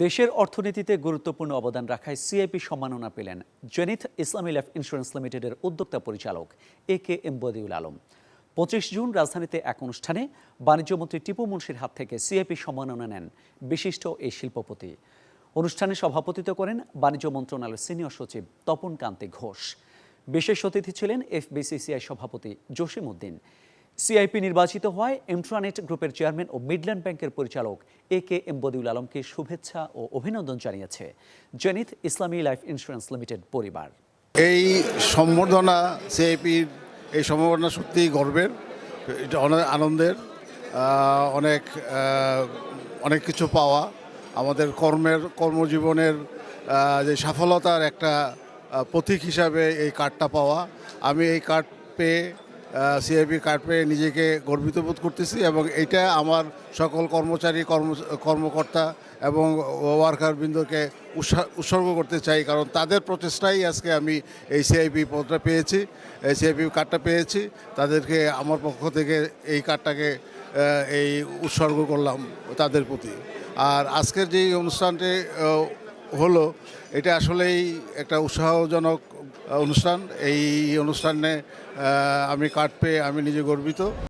দেশের অর্থনীতিতে গুরুত্বপূর্ণ অবদান রাখায় সিআইপি সম্মাননা পেলেন জেনিথ ইসলামী লাইফ ইন্স্যুরেন্স লিমিটেডের উদ্যোক্তা পরিচালক A K M Badiul Alam. পঁচিশ জুন রাজধানীতে এক অনুষ্ঠানে বাণিজ্যমন্ত্রী টিপু মুন্সির হাত থেকে সিআইপি সম্মাননা নেন বিশিষ্ট এই শিল্পপতি। অনুষ্ঠানে সভাপতিত্ব করেন বাণিজ্য মন্ত্রণালয়ের সিনিয়র সচিব তপন কান্তি ঘোষ। বিশেষ অতিথি ছিলেন এফবিসিসিআই সভাপতি জসিম উদ্দিন। সিআইপি নির্বাচিত হওয়ায় ইন্ট্রানেট গ্রুপের চেয়ারম্যান ও মিডল্যান্ড ব্যাংকের পরিচালক এ কে এম বদিউল আলমকে শুভেচ্ছা ও অভিনন্দন জানিয়েছে জেনিথ ইসলামী লাইফ ইন্স্যুরেন্স লিমিটেড পরিবার। এই সম্বর্ধনা সিআইপির এই সম্বর্ধনা সত্যিই গর্বের, এটা অনেক আনন্দের অনেক অনেক কিছু পাওয়া। আমাদের কর্মের, কর্মজীবনের যে সফলতার একটা প্রতীক হিসাবে এই কার্ডটা পাওয়া। আমি এই কার্ড পেয়ে সিআইপি কার্ড পেয়ে নিজেকে গর্বিত বোধ করতেছি এবং এটা আমার সকল কর্মচারী, কর্ম, কর্মকর্তা এবং ওয়ার্কার বৃন্দকে উৎসর্গ করতে চাই, কারণ তাদের প্রচেষ্টাই আজকে আমি এই সিআইপি পদটা পেয়েছি, এই সিআইপি কার্ডটা পেয়েছি। তাদেরকে আমার পক্ষ থেকে এই কার্ডটাকে এই উৎসর্গ করলাম তাদের প্রতি। আর আজকের যে অনুষ্ঠানটি হলো, এটা আসলেই একটা উৎসাহজনক অনুষ্ঠান। এই অনুষ্ঠানে আমি কার্ড পেয়ে আমি নিজে গর্বিত।